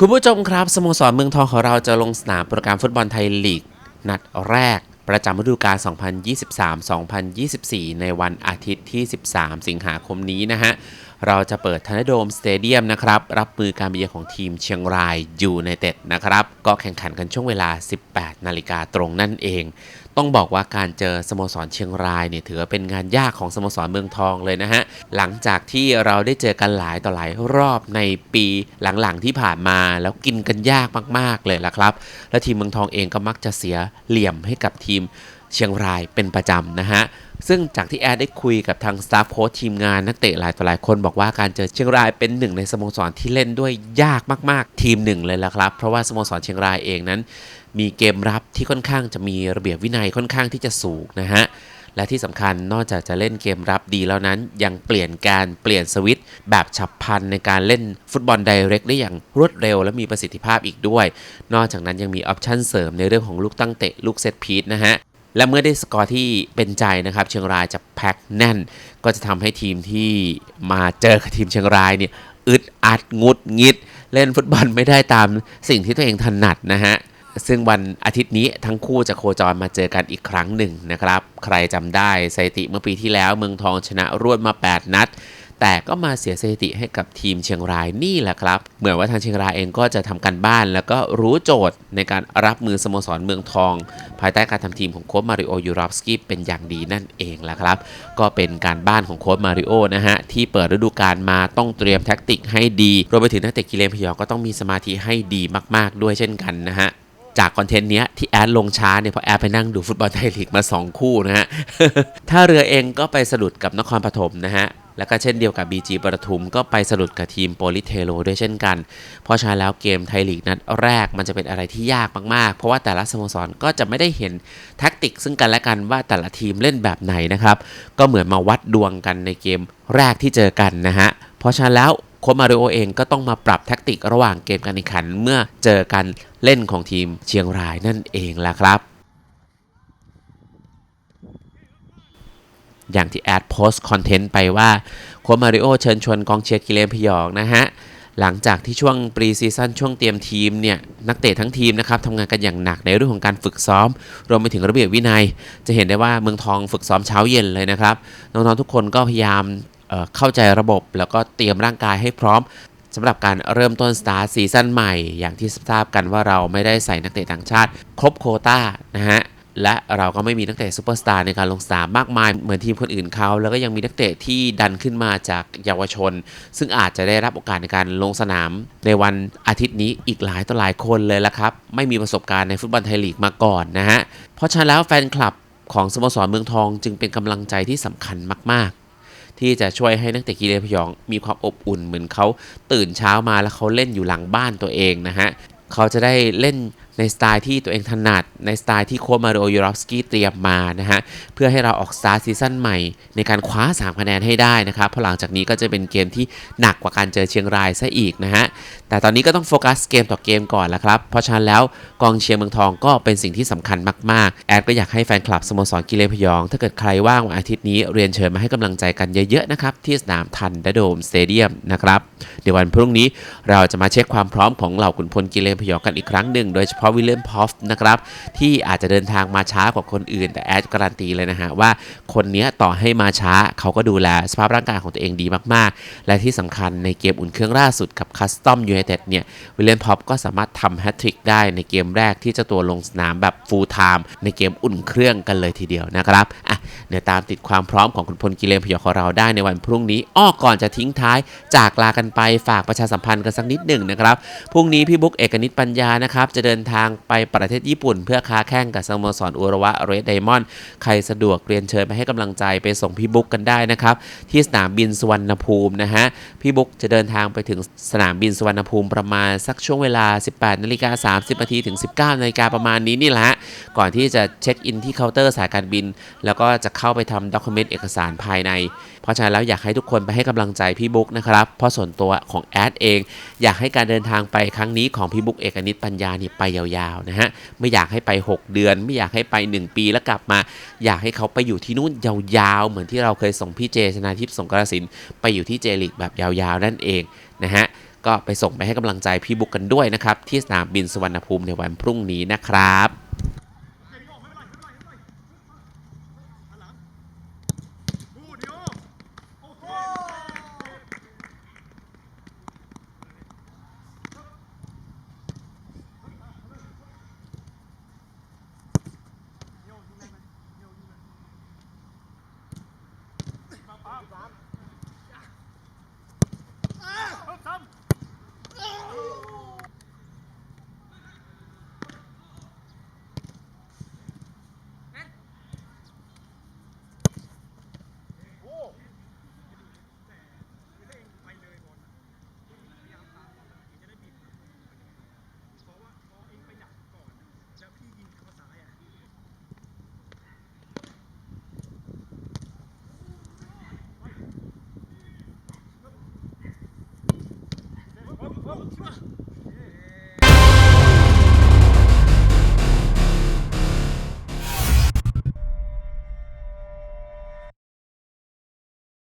คุณผู้ชมครับสโมสรเมืองทองของเราจะลงสนามโปรแกรมฟุตบอลไทยลีก นัดแรก ประจำฤดูกาล 2023-2024 ในวันอาทิตย์ที่ 13 สิงหาคมนี้นะฮะ เราจะเปิดทันโดมสเตเดียมนะครับ รับมือการเยือนของทีมเชียงรายยูไนเต็ดนะครับ ก็แข่งขันกันช่วงเวลา 18 นาฬิกาตรงนั่นเอง ต้องบอกว่าการเจอสโมสรเชียงรายเนี่ยถือว่าเป็นงานยากของสโมสรเมืองทองเลยนะฮะ หลังจากที่เราได้เจอกันหลายต่อหลายรอบในปีหลังๆที่ผ่านมาแล้วกินกันยากมากๆเลยละครับ และทีมเมืองทองเองก็มักจะเสียเหลี่ยมให้กับทีม เชียงรายเป็นประจำนะฮะซึ่งจากที่แอดได้คุยกับทางสตาฟโค้ชทีมงานนักเตะหลายต่อหลายคนบอกว่าการเจอเชียงรายเป็นหนึ่งในสโมสรที่เล่นด้วยยากมากๆ ทีมหนึ่งเลยละครับ เพราะว่าสโมสรเชียงรายเองนั้น มีเกมรับที่ค่อนข้างจะมีระเบียบวินัยค่อนข้างที่จะสูงนะฮะและที่สำคัญนอกจากจะเล่นเกมรับดีแล้วนั้น ยังเปลี่ยนการเปลี่ยนสวิตช์แบบฉับพลันในการเล่นฟุตบอลไดเรกได้อย่างรวดเร็วและมีประสิทธิภาพอีกด้วย นอกจากนั้นยังมีออปชั่นเสริมในเรื่องของลูกตั้งเตะลูกเซตพีทนะฮะ และเมื่อได้สกอร์ที่เป็นใจนะครับ เชียงรายจะแพ็คแน่น ก็จะทำให้ทีมที่มาเจอกับทีมเชียงรายเนี่ยอึดอัดงุดงิด เล่นฟุตบอลไม่ได้ตามสิ่งที่ตัวเองถนัดนะฮะซึ่งวันอาทิตย์นี้ทั้งคู่จะโคจรมาเจอกันอีกครั้งหนึ่งนะครับ ใครจำได้สถิติเมื่อปีที่แล้วเมืองทองชนะรวดมา 8 นัด แต่ก็มาเสียสถิติให้กับทีมเชียงรายนี่แหละครับ เหมือนว่าทางเชียงรายเองก็จะทำการบ้าน แล้วก็รู้โจทย์ในการรับมือสโมสรเมืองทอง ภายใต้การทำทีมของโค้ชมาริโอยูรอฟสกี้เป็นอย่างดีนั่นเองแหละครับ ก็เป็นการบ้านของโค้ชมาริโอนะฮะ ที่เปิดฤดูกาลมาต้องเตรียมแท็กติกให้ดีรวมไปถึงนักเตะกิเลนพยองก็ต้องมีสมาธิให้ดีมาก ๆ ด้วยเช่นกันนะฮะจากคอนเทนต์เนี้ยที่แอดลงช้าเนี่ยเพราะแอดไปนั่งดูฟุตบอลไทยลีกมา 2 คู่นะฮะ ถ้าเรือเองก็ไปสะดุดกับนครปฐมนะฮะ แล้วก็เช่นเดียวกับ BG ปทุมก็ไปสะดุดกับทีมโปลิเทโลด้วยเช่นกัน เพราะฉะนั้นแล้วเกมไทยลีกนัดแรกมันจะเป็นอะไรที่ยากมากๆ เพราะว่าแต่ละสโมสรก็จะไม่ได้เห็นแท็กติกซึ่งกันและกันว่าแต่ละทีมเล่นแบบไหนนะครับ ก็เหมือนมาวัดดวงกันในเกมแรกที่เจอกันนะฮะ เพราะฉะนั้นแล้วโค้ชมาริโอเองก็ต้องมาปรับแท็กติกระหว่างเกมการแข่งขันเมื่อเจอกันเล่นของทีมเชียงรายนั่นเองล่ะครับ อย่างที่แอดโพสต์คอนเทนต์ไปว่าโค้ชมาริโอเชิญชวนกองเชียร์กิเลนพยองนะฮะ หลังจากที่ช่วงปรีซีซั่นช่วงเตรียมทีมเนี่ย นักเตะทั้งทีมนะครับทำงานกันอย่างหนักในเรื่องของการฝึกซ้อม รวมไปถึงระเบียบวินัย จะเห็นได้ว่าเมืองทองฝึกซ้อมเช้าเย็นเลยนะครับน้องๆทุกคนก็พยายามเเข้าใจระบบ แล้วก็เตรียมร่างกายให้พร้อมสำหรับการเริ่มต้นสตาร์ทซีซั่นใหม่ อย่างที่ทราบกันว่าเราไม่ได้ใส่นักเตะต่างชาติ ครบโคต้านะฮะ และเราก็ไม่มีนักเตะซูเปอร์สตาร์ในการลงสนามมากมายเหมือนทีมคนอื่นเขา แล้วก็ยังมีนักเตะที่ดันขึ้นมาจากเยาวชน ซึ่งอาจจะได้รับโอกาสในการลงสนาม ในวันอาทิตย์นี้อีกหลายต่อหลายคนเลยละครับ ไม่มีประสบการณ์ในฟุตบอลไทยลีกมาก่อนนะฮะ เพราะฉะนั้นแล้วแฟนคลับของสโมสรเมืองทองจึงเป็นกำลังใจที่สำคัญมาก ๆที่จะช่วยให้นักเตะกีฬาพยองมีความอบอุ่นเหมือนเขาตื่นเช้ามาแล้วเขาเล่นอยู่หลังบ้านตัวเองนะฮะ เขาจะได้เล่น ในสไตล์ที่ตัวเองถนัด ในสไตล์ที่โค้ชมาริโอยูรอฟสกี้เตรียมมานะฮะ เพื่อให้เราออกสตาร์ทซีซั่นใหม่ ในการคว้า 3 คะแนนให้ได้นะครับ เพราะหลังจากนี้ก็จะเป็นเกมที่หนักกว่าการเจอเชียงรายซะอีกนะฮะ แต่ตอนนี้ก็ต้องโฟกัสเกมต่อเกมก่อนละครับ เพราะฉะนั้นแล้วกองเชียร์เมืองทองก็เป็นสิ่งที่สำคัญมากๆ แอดก็อยากให้แฟนคลับสโมสรกิเลนพยอง ถ้าเกิดใครว่างวันอาทิตย์นี้เรียนเชิญมาให้กำลังใจกันเยอะๆนะครับที่สนามทันดโดมสเตเดียมนะครับเดี๋ยววันพรุ่งนี้เราจะมาเช็คความพร้อมของเหล่าขุนพลกิเลนพยองกันอีกครั้งหนึ่งโดยเฉพาะวิลเลียมพอฟนะครับที่อาจจะเดินทางมาช้ากว่าคนอื่น แต่แอดการันตีเลยนะฮะว่าคนนี้ต่อให้มาช้าเขาก็ดูแลสภาพร่างกายของตัวเองดีมากๆ และที่สำคัญในเกมอุ่นเครื่องล่าสุดกับคัสตอมยูไนเต็ดเนี่ยวิลเลียมพอฟก็สามารถทำแฮตทริกได้ในเกมแรกที่เจ้าตัวลงสนามแบบฟูลไทม์ในเกมอุ่นเครื่องกันเลยทีเดียวนะครับอะเดี๋ยวตามติดความพร้อมของคุณพลกิเลนพยอของเราได้ในวันพรุ่งนี้อ้อก่อนจะทิ้งท้ายจากลากันไปฝากประชาสัมพันธ์กันสักนิดหนึ่งนะครับพรุ่งนี้พี่บุ๊กเอกนิตปัญญานะครับจะเดินทางางไปประเทศญี่ปุ่น เพื่อค้าแข่งกับสโมสรอุระวะเรดไดมอนด์ใครสะดวกเรียนเชิญไปให้กำลังใจไปส่งพี่บุ๊กกันได้นะครับ ที่สนามบินสุวรรณภูมินะฮะพี่บุ๊กจะเดินทางไปถึงสนามบินสุวรรณภูมิประมาณสักช่วงเวลา 18นาฬิกา30นาทีถึง 19นาฬิกาประมาณนี้นี่แหละฮะก่อนที่จะเช็คอินที่เคาน์เตอร์สายการบิน แล้วก็จะเข้าไปทำด็อกิเมนต์เอกสารภายใน เพราะฉะนั้นแล้วอยากให้ทุกคนไปให้กำลังใจพี่บุ๊กนะครับเพราะส่วนตัวของแอดเอง อยากให้การเดินทางไปครั้งนี้ของพี่บุ๊กเอกนิตปัญญานี่ไปยาวๆนะฮะไม่อยากให้ไป 6 เดือน ไม่อยากให้ไป 1 ปีแล้วกลับมา อยากให้เขาไปอยู่ที่นู่นยาวๆ เหมือนที่เราเคยส่งพี่เจชนาทิพย์สงกรสินไปอยู่ที่เจลิกแบบยาวๆ นั่นเองนะฮะก็ไปส่งไปให้กำลังใจพี่บุ๊กกันด้วยนะครับที่สนามบินสุวรรณภูมิในวันพรุ่งนี้นะครับ สาม 어, 들어와.